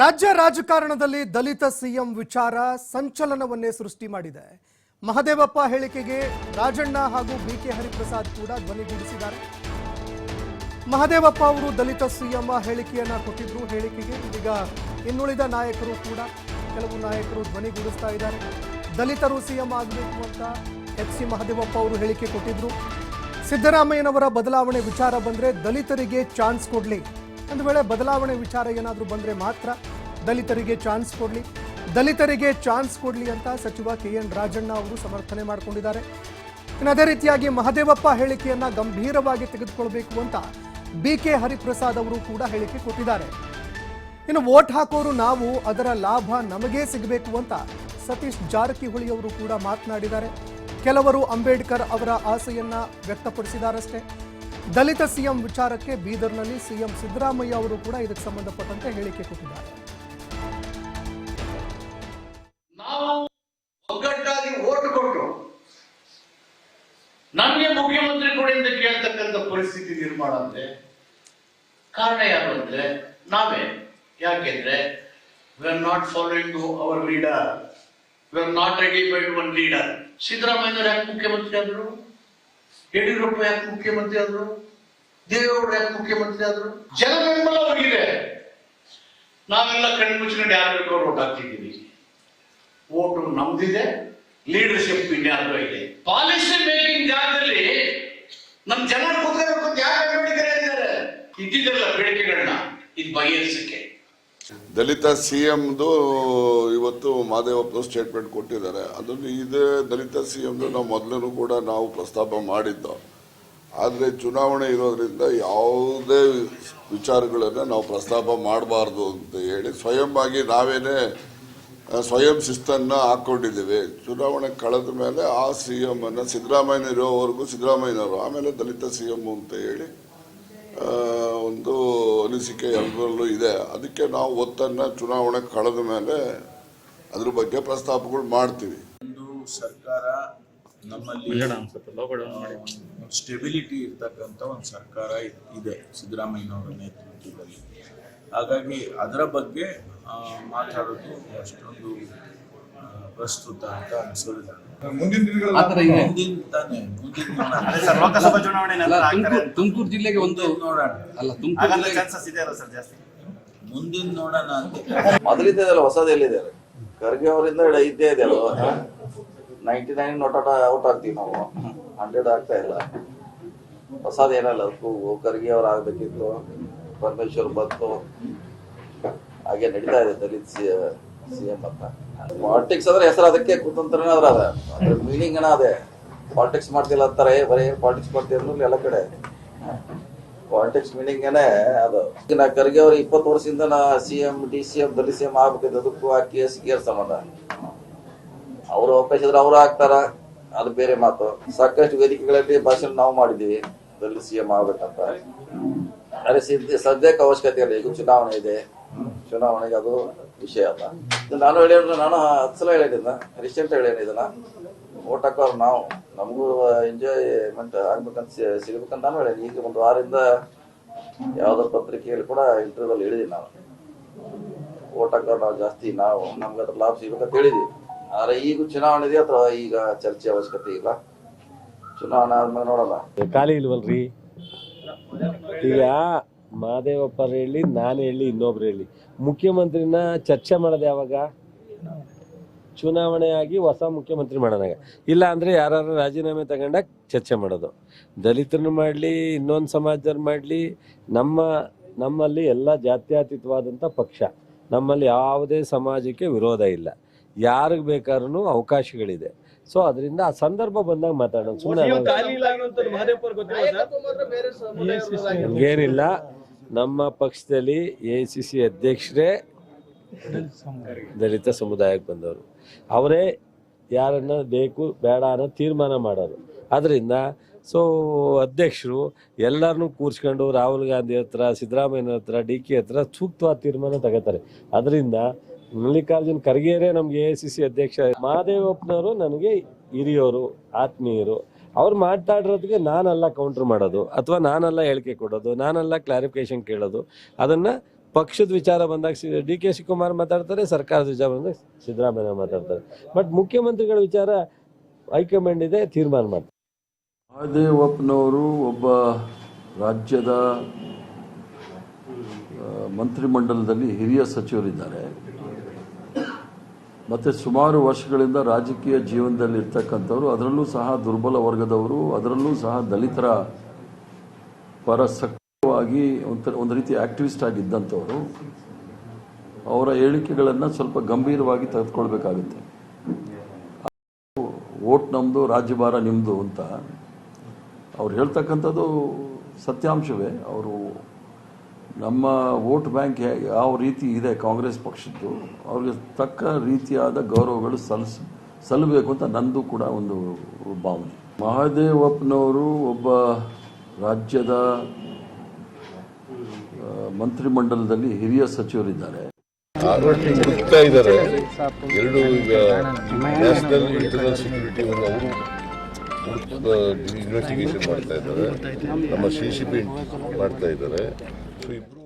ರಾಜ್ಯ ರಾಜಕಾರಣದಲ್ಲಿ ದಲಿತ ಸಿಎಂ ವಿಚಾರ ಸಂಚಲನವನ್ನೇ ಸೃಷ್ಟಿ ಮಾಡಿದೆ. ಮಹದೇವಪ್ಪ ಹೇಳಿಕೆಗೆ ರಾಜಣ್ಣ ಹಾಗೂ ಬಿಕೆ ಹರಿಪ್ರಸಾದ್ ಕೂಡ ಧ್ವನಿಗೂಡಿಸಿದ್ದಾರೆ ಮಹದೇವಪ್ಪ ಅವರು ದಲಿತ ಸಿಎಂ ಹೇಳಿಕೆಯನ್ನ ಕೊಟ್ಟಿದ್ರು. ಹೇಳಿಕೆಗೆ ಇದೀಗ ಇನ್ನುಳಿದ ನಾಯಕರು ಕೂಡ, ಕೆಲವು ನಾಯಕರು ಧ್ವನಿಗೂಡಿಸ್ತಾ ಇದ್ದಾರೆ. ದಲಿತರು ಸಿಎಂ ಆಗಬೇಕು ಅಂತ ಎಚ್ ಸಿ ಮಹದೇವಪ್ಪ ಅವರು ಹೇಳಿಕೆ ಕೊಟ್ಟಿದ್ರು. ಸಿದ್ದರಾಮಯ್ಯನವರ ಬದಲಾವಣೆ ವಿಚಾರ ಬಂದ್ರೆ ದಲಿತರಿಗೆ ಚಾನ್ಸ್ ಕೊಡ್ಲಿ. ಒಂದು ವೇಳೆ ಬದಲಾವಣೆ ವಿಚಾರ ಏನಾದರೂ ಬಂದರೆ ಮಾತ್ರ ದಲಿತರಿಗೆ ಚಾನ್ಸ್ ಕೊಡಲಿ. ದಲಿತರಿಗೆ ಚಾನ್ಸ್ ಕೊಡಲಿ ಅಂತ ಸಚಿವ ಕೆ ಎನ್ ರಾಜಣ್ಣ ಅವರು ಸಮರ್ಥನೆ ಮಾಡಿಕೊಂಡಿದ್ದಾರೆ. ಇನ್ನು ಅದೇ ರೀತಿಯಾಗಿ ಮಹದೇವಪ್ಪ ಹೇಳಿಕೆಯನ್ನ ಗಂಭೀರವಾಗಿ ತೆಗೆದುಕೊಳ್ಬೇಕು ಅಂತ ಬಿ ಕೆ ಹರಿಪ್ರಸಾದ್ ಅವರು ಕೂಡ ಹೇಳಿಕೆ ಕೊಟ್ಟಿದ್ದಾರೆ. ಇನ್ನು ವೋಟ್ ಹಾಕೋರು ನಾವು, ಅದರ ಲಾಭ ನಮಗೇ ಸಿಗಬೇಕು ಅಂತ ಸತೀಶ್ ಜಾರಕಿಹೊಳಿ ಅವರು ಕೂಡ ಮಾತನಾಡಿದ್ದಾರೆ. ಕೆಲವರು ಅಂಬೇಡ್ಕರ್ ಅವರ ಆಸೆಯನ್ನ ವ್ಯಕ್ತಪಡಿಸಿದಾರಷ್ಟೇ ದಲಿತ ಸಿಎಂ ವಿಚಾರಕ್ಕೆ ಬೀದರ್ನಲ್ಲಿ ಸಿಎಂ ಸಿದ್ದರಾಮಯ್ಯ ಅವರು ಕೂಡ ಇದಕ್ಕೆ ಸಂಬಂಧಪಟ್ಟಂತೆ ಹೇಳಿಕೆ ಕೊಟ್ಟಿದ್ದಾರೆ. ನಾವು ಒಗ್ಗಟ್ಟಾಗಿ ಓಟ್ ಕೊಟ್ಟು ನಮಗೆ ಮುಖ್ಯಮಂತ್ರಿ ಕೊಡಿ ಅಂತ ಕೇಳ್ತಕ್ಕಂಥ ಪರಿಸ್ಥಿತಿ ನಿರ್ಮಾಣ ಅಂದ್ರೆ ಕಾರಣ ಯಾರು ಅಂದ್ರೆ ನಾವೇ. ಯಾಕೆಂದ್ರೆ we are not following our leader we are not ready by one leader ಸಿದ್ದರಾಮಯ್ಯನವ್ರು ಯಾಕೆ ಮುಖ್ಯಮಂತ್ರಿ ಆದ್ರು? ಯಡಿಯೂರಪ್ಪ ಯಾಕೆ ಮುಖ್ಯಮಂತ್ರಿ ಆದ್ರು? ದೇವೇಗೌಡರು ಯಾಕೆ ಮುಖ್ಯಮಂತ್ರಿ ಆದ್ರು? ಜನ ಬೆಂಬಲ ಅವ್ರಿಗಿದೆ. ನಾವೆಲ್ಲ ಕಣ್ಣು ಮುಚ್ಚಿಕೊಂಡು ಯಾರು ಬೇಕೋ ಓಟ್ ಹಾಕ್ತಿದ್ದೀವಿ. ಓಟು ನಮ್ದಿದೆ ಲೀಡರ್ಶಿಪ್ ಇನ್ಯಾರು ಇದೆ. ಪಾಲಿಸಿ ಮೇಕಿಂಗ್ ಜಾಗದಲ್ಲಿ ನಮ್ ಜನ ಕೂತ್ಕೋಬೇಕು ಯಾರು ಬೇಡಿಕೆ ಇದ್ದಿದ್ದಲ್ಲ ಬೇಡಿಕೆಗಳನ್ನ, ಇದು ಬಗೆಹರಿಸಕ್ಕೆ ದಲಿತ ಸಿ ಎಂದು ಇವತ್ತು ಮಾದೇವಪ್ಪ ಸ್ಟೇಟ್ಮೆಂಟ್ ಕೊಟ್ಟಿದ್ದಾರೆ. ಅದನ್ನು ಇದೇ ದಲಿತ ಸಿ ಎಂದು ನಾವು ಮೊದಲೂ ಕೂಡ ನಾವು ಪ್ರಸ್ತಾಪ ಮಾಡಿದ್ದು. ಆದರೆ ಚುನಾವಣೆ ಇರೋದ್ರಿಂದ ಯಾವುದೇ ವಿಚಾರಗಳನ್ನು ನಾವು ಪ್ರಸ್ತಾಪ ಮಾಡಬಾರ್ದು ಅಂತ ಹೇಳಿ ಸ್ವಯಂ ಆಗಿ ನಾವೇನೇ ಸ್ವಯಂ ಶಿಸ್ತನ್ನು ಹಾಕ್ಕೊಂಡಿದ್ದೀವಿ ಚುನಾವಣೆ ಕಳೆದ ಮೇಲೆ ಆ ಸಿ ಎಂ ಅನ್ನು ಸಿದ್ದರಾಮಯ್ಯ ಇರೋವರೆಗೂ ಸಿದ್ದರಾಮಯ್ಯನವರು, ಆಮೇಲೆ ದಲಿತ ಸಿ ಎಂ ಅಂತ ಹೇಳಿ ಅನಿಸಿಕೆ ಎಲ್ಲರಲ್ಲೂ ಇದೆ. ಅದಕ್ಕೆ ನಾವು ಒತ್ತನ್ನು ಚುನಾವಣೆ ಕಳೆದ ಮೇಲೆ ಅದ್ರ ಬಗ್ಗೆ ಪ್ರಸ್ತಾಪಗಳು ಮಾಡ್ತೀವಿ. ಒಂದು ಸರ್ಕಾರ ನಮ್ಮಲ್ಲಿ ಸ್ಟೆಬಿಲಿಟಿ ಇರ್ತಕ್ಕಂಥ ಒಂದು ಸರ್ಕಾರ ಇ- ಇದೆ ಸಿದ್ದರಾಮಯ್ಯನವರ ನೇತೃತ್ವದಲ್ಲಿ. ಹಾಗಾಗಿ ಅದರ ಬಗ್ಗೆ ಮಾತಾಡೋದು ಅಷ್ಟೊಂದು ಪ್ರಸ್ತುತ ಅಂತ ಅನಿಸೋದಿಲ್ಲ. ಆತರ ಇದೆ ಮುಂದಿನ ದಿನಗಳಲ್ಲಿ ಮುಂದಿನ ಅದೇ ಸರ್ ಲೋಕಸಭಾ ಚುನಾವಣೆ ಅಲ್ಲ ತುಮಕೂರು ಜಿಲ್ಲೆಗೆ ಒಂದು ಮುಂದಿನ ನೋಡೋಣ. ಅಲ್ಲ ತುಮಕೂರು ಹಾಗಂತ ಚಾನ್ಸಸ್ ಇದೆ ಅಲ್ಲ ಸರ್ ಜಾಸ್ತಿ? ಮುಂದಿನ ನೋಡೋಣ ಅಂತ. ಮೊದಲಿದ್ದಲ್ಲ ಹೊಸದೆಲ್ಲಿದೆ? ಖರ್ಗೆ ಅವರಿಂದ ಇದ್ದೇ ಇದೆ ಅಲ್ವಾ? ನೈಂಟಿ ನೈನ್ ನೋಟ್ ಔಟ್ ಆಗ್ತೀವಿ ನಾವು. ಹಂಡ್ರೆಡ್ ಆಗ್ತಾ ಇಲ್ಲ. ಹೊಸದೇನಲ್ಲ ಅದಕ್ಕೂ ಖರ್ಗೆ ಅವ್ರು ಆಗ್ಬೇಕಿತ್ತು. ಪರಮೇಶ್ವರ್ ಬಂತು. ಹಾಗೆ ನಡೀತಾ ಇದೆ ದಲಿತ್ ಸಿ ಎಂ ಅಂತ. ಪಾಲಿಟಿಕ್ಸ್ ಅಂದ್ರೆ ಹೆಸರು ಅದಕ್ಕೆ ಕುತಂತ್ರನೇ ಅದ್ರ ಅದ. ಅದ್ರ ಮೀನಿಂಗ್ ಏನ ಅದೇ. ಪಾಲಿಟಿಕ್ಸ್ ಮಾಡ್ತಿಲ್ಲ ಅಂತಾರೆ, ಬರೀ ಪಾಲಿಟಿಕ್ಸ್ ಅನ್ನೋದು ಎಲ್ಲ ಕಡೆ. ಪಾಲಿಟಿಕ್ಸ್ ಮೀನಿಂಗ್ ಏನೇ ಅದು. ಈಗ ನಾ ಖರ್ಗೆ ಅವ್ರು ಇಪ್ಪತ್ತು ವರ್ಷದಿಂದ ನಾ C M D C M ದಲ್ಲಿ ಸಿ ಎಂ ಆಗ್ಬೇಕಿದ್ದು ಅದಕ್ಕೂ ಆ ಕೇಸ್ ಗೇರ್ ಸಂಬಂಧ. ಅವ್ರು ಅವಕಾಶ ಇದ್ರೆ ಅವ್ರು ಆಗ್ತಾರ. ಅದು ಬೇರೆ ಮಾತು. ಸಾಕಷ್ಟು ವೇದಿಕೆಗಳಲ್ಲಿ ಭಾಷಣ ನಾವು ಮಾಡಿದೀವಿ ದಲ್ಲಿ ಸಿ ಎಂ ಆಗ್ಬೇಕಂತ. ಅದೇ ಸಿದ್ಧ ಸದ್ಯಕ್ಕೆ ಅವಶ್ಯಕತೆ ಇಲ್ಲ. ಈಗ ಚುನಾವಣೆ ಇದೆ. ಚುನಾವಣೆಗೆ ಅದು ವಿಷಯ ಅಲ್ಲ. ನಾನು ಹೇಳಿದ್ರೆ ನಾನು ಹತ್ತು ಸಲ ಹೇಳಿದ್ದೀನಿ. ರೀಸೆಂಟ್ ಹೇಳಿದ್ದೀನಿ ಇದನ್ನ. ಓಟ್ ನಾವು, ನಮಗೂ ಎಂಜಾಯ್ಮೆಂಟ್ ಆಗ್ಬೇಕಂತ ಸಿಗಬೇಕಂತ ಹೇಳೀನಿ ಈಗ ಒಂದು ವಾರದಿಂದ ಯಾವ್ದೋ ಪತ್ರಿಕೆಯಲ್ಲಿ ಕೂಡ ಇಂಟರ್ವ್ಯೂದಲ್ಲಿ ಹೇಳಿದೀವಿ ನಾವು. ಓಟ್ ನಾವು ಜಾಸ್ತಿ, ನಾವು ನಮ್ಗೆ ಅದ್ರ ಲಾಭ ಸಿಗ್ಬೇಕಂತ ಹೇಳಿದೀವಿ. ಆದ್ರೆ ಈಗ ಚುನಾವಣೆ ಇದೆ ಅಥವಾ ಈಗ ಚರ್ಚೆ ಅವಶ್ಯಕತೆ ಇಲ್ಲ? ಚುನಾವಣೆ ಆದ್ಮೇಲೆ ನೋಡೋಣ. ಖಾಲಿ ಇಲ್ವಲ್ರಿ? ಈಗ ಮಾದೇವಪ್ಪರು ಹೇಳಿ, ನಾನು ಹೇಳಿ, ಇನ್ನೊಬ್ರು ಹೇಳಿ. ಮುಖ್ಯಮಂತ್ರಿನ ಚರ್ಚೆ ಮಾಡೋದು ಯಾವಾಗ? ಚುನಾವಣೆ ಆಗಿ ಹೊಸ ಮುಖ್ಯಮಂತ್ರಿ ಮಾಡೋಣ ಇಲ್ಲ ಅಂದ್ರೆ ಯಾರು ರಾಜೀನಾಮೆ ತಗೊಂಡಾಗ ಚರ್ಚೆ ಮಾಡೋದು. ದಲಿತರನ್ನು ಮಾಡಲಿ ಇನ್ನೊಂದು ಸಮಾಜದವ್ರು ಮಾಡಲಿ ನಮ್ಮ ನಮ್ಮಲ್ಲಿ ಎಲ್ಲ ಜಾತ್ಯತೀತವಾದಂಥ ಪಕ್ಷ. ನಮ್ಮಲ್ಲಿ ಯಾವುದೇ ಸಮಾಜಕ್ಕೆ ವಿರೋಧ ಇಲ್ಲ. ಯಾರಿಗೆ ಬೇಕಾದ್ರೂ ಅವಕಾಶಗಳಿದೆ. ಸೊ ಅದರಿಂದ ಆ ಸಂದರ್ಭ ಬಂದಾಗ ಮಾತಾಡೋಣ. ಸುಮ್ಮನೆ ಹಂಗೇನಿಲ್ಲ. ನಮ್ಮ ಪಕ್ಷದಲ್ಲಿ ಎ ಸಿ ಸಿ ಅಧ್ಯಕ್ಷರೇ ದಲಿತ ಸಮುದಾಯಕ್ಕೆ ಬಂದವರು. ಅವರೇ ಯಾರನ್ನ ಬೇಕು, ಬೇಡ ಅನ್ನೋ ತೀರ್ಮಾನ ಮಾಡೋರು. ಅದರಿಂದ ಸೊ, ಅಧ್ಯಕ್ಷರು ಎಲ್ಲರನ್ನೂ ಕೂರಿಸ್ಕೊಂಡು ರಾಹುಲ್ ಗಾಂಧಿ ಹತ್ರ, ಸಿದ್ದರಾಮಯ್ಯ ಹತ್ರ, ಡಿ ಕೆ ಹತ್ರ ಸೂಕ್ತವಾದ ತೀರ್ಮಾನ ತಗೋತಾರೆ. ಅದರಿಂದ ಮಲ್ಲಿಕಾರ್ಜುನ್ ಖರ್ಗೆರೇ ನಮ್ಗೆ ಎ ಸಿ ಸಿ ಅಧ್ಯಕ್ಷ ಮಹಾದೇವಪ್ಪನವರು ನನಗೆ ಹಿರಿಯವರು ಆತ್ಮೀಯರು. ಅವ್ರು ಮಾತಾಡಿರೋದಕ್ಕೆ ನಾನಲ್ಲ ಕೌಂಟ್ರ್ ಮಾಡೋದು, ಅಥವಾ ನಾನಲ್ಲ ಹೇಳಿಕೆ ಕೊಡೋದು, ನಾನೆಲ್ಲ ಕ್ಲಾರಿಫಿಕೇಶನ್ ಕೇಳೋದು, ಅದನ್ನು ಪಕ್ಷದ ವಿಚಾರ ಬಂದಾಗ ಡಿ ಕೆ ಶಿವಕುಮಾರ್ ಮಾತಾಡ್ತಾರೆ, ಸರ್ಕಾರದ ವಿಚಾರ ಬಂದಾಗ ಸಿದ್ದರಾಮಯ್ಯ ಮಾತಾಡ್ತಾರೆ. ಬಟ್ ಮುಖ್ಯಮಂತ್ರಿಗಳ ವಿಚಾರ ಹೈಕಮಾಂಡ್ ಇದೆ, ತೀರ್ಮಾನ ಮಾಡ್ತಾರೆ. ಮಹದೇವಪ್ಪನವರು ಒಬ್ಬ ರಾಜ್ಯದ ಮಂತ್ರಿಮಂಡಲದಲ್ಲಿ ಹಿರಿಯ ಸಚಿವರಿದ್ದಾರೆ. ಮತ್ತು ಸುಮಾರು ವರ್ಷಗಳಿಂದ ರಾಜಕೀಯ ಜೀವನದಲ್ಲಿ ಇರ್ತಕ್ಕಂಥವ್ರು, ಅದರಲ್ಲೂ ಸಹ ದುರ್ಬಲ ವರ್ಗದವರು, ಅದರಲ್ಲೂ ಸಹ ದಲಿತರ ಪರ ಒಂಥರ ಒಂದು ರೀತಿ ಆಕ್ಟಿವಿಸ್ಟ್ ಆಗಿದ್ದಂಥವರು, ಅವರ ಹೇಳಿಕೆಗಳನ್ನು ಸ್ವಲ್ಪ ಗಂಭೀರವಾಗಿ ತೆಗೆದುಕೊಳ್ಬೇಕಾಗುತ್ತೆ. ಓಟ್ ನಮ್ಮದು ರಾಜ್ಯಭಾರ ನಿಮ್ಮದು ಅಂತ. ಅವ್ರು ಹೇಳ್ತಕ್ಕಂಥದ್ದು ಸತ್ಯಾಂಶವೇ. ಅವರು ನಮ್ಮ ವೋಟ್ ಬ್ಯಾಂಕ್ ಯಾವ ರೀತಿ ಇದೆ ಕಾಂಗ್ರೆಸ್ ಪಕ್ಷದ್ದು, ಅವ್ರಿಗೆ ತಕ್ಕ ರೀತಿಯಾದ ಗೌರವಗಳು ಸಲ್ಸ್, ಸಲ್ಲಬೇಕು ಅಂತ ನಂದು ಕೂಡ ಒಂದು ಭಾವನೆ. ಮಹಾದೇವಪ್ಪನವರು ಒಬ್ಬ ರಾಜ್ಯದ ಮಂತ್ರಿಮಂಡಲದಲ್ಲಿ ಹಿರಿಯ ಸಚಿವರಿದ್ದಾರೆ. ಹುಡುಕ್ತಾ ಇದ್ದಾರೆ. ಎರಡು ಈಗ ನ್ಯಾಷನಲ್ ಇಂಟರ್ನಲ್ ಸೆಕ್ಯೂರಿಟಿ ಅವರು ಇನ್ವೆಸ್ಟಿಗೇಷನ್ ಮಾಡ್ತಾ ಇದ್ದಾರೆ. ನಮ್ಮ ಸಿ ಸಿ ಪಿ ಮಾಡ್ತಾ ಇದ್ದಾರೆ. ಸೊ ಇಬ್ರು